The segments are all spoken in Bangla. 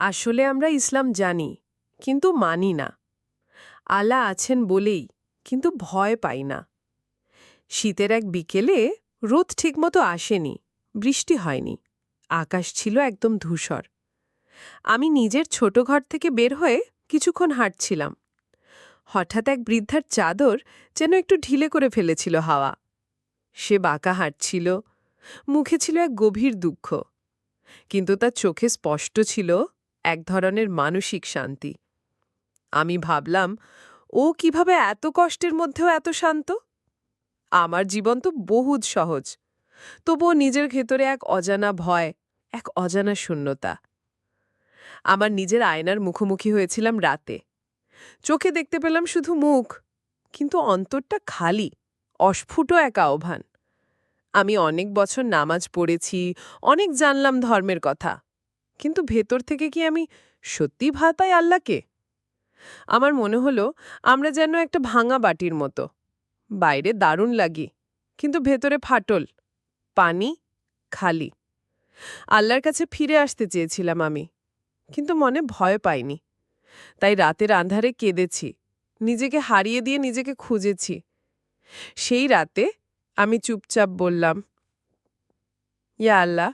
আসলে আমরা ইসলাম জানি, কিন্তু মানি না। আলা আছেন বলেই, কিন্তু ভয় পাই না। শীতের এক বিকেলে রোদ ঠিকমতো আসেনি, বৃষ্টি হয়নি, আকাশ ছিল একদম ধূসর। আমি নিজের ছোট ঘর থেকে বের হয়ে কিছুক্ষণ হাঁটছিলাম। হঠাৎ এক বৃদ্ধার চাদর যেন একটু ঢিলে করে ফেলেছিল হাওয়া। সে বাঁকা হাঁটছিল, মুখে ছিল এক গভীর দুঃখ, কিন্তু তার চোখে স্পষ্ট ছিল এক ধরনের মানসিক শান্তি। আমি ভাবলাম, ও কীভাবে এত কষ্টের মধ্যেও এত শান্ত? আমার জীবন তো বহুত সহজ। তবুও নিজের ভেতরে এক অজানা ভয়, এক অজানা শূন্যতা। আমার নিজের আয়নার মুখোমুখি হয়েছিলাম রাতে। চোখে দেখতে পেলাম শুধু মুখ, কিন্তু অন্তরটা খালি, অস্ফুট এক আহ্বান। আমি অনেক বছর নামাজ পড়েছি, অনেক জানলাম ধর্মের কথা। কিন্তু ভেতর থেকে কি আমি সত্যি ভালো পাই আল্লাহকে? আমার মনে হলো আমরা যেন একটা ভাঙা বাটির মতো। বাইরে দারুণ লাগি, কিন্তু ভেতরে ফাটল, পানি, খালি। আল্লাহর কাছে ফিরে আসতে চেয়েছিলাম আমি, কিন্তু মনে ভয় পাইনি। তাই রাতের আন্ধারে কেঁদেছি, নিজেকে হারিয়ে দিয়ে নিজেকে খুঁজেছি। সেই রাতে আমি চুপচাপ বললাম, ইয়া আল্লাহ,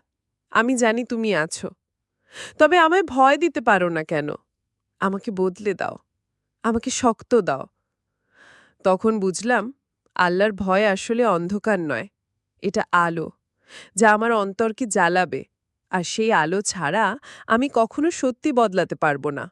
আমি জানি তুমি আছো। তবে আমায় ভয় দিতে পারো না কেন। আমাকে বদলে দাও। আমাকে শক্ত দাও। তখন বুঝলাম, আল্লাহর ভয় আসলে অন্ধকার নয়, এটা আলো, যা আমার অন্তরকে জ্বালাবে, আর সেই আলো ছাড়া আমি কখনো সত্যি বদলাতে পারব না।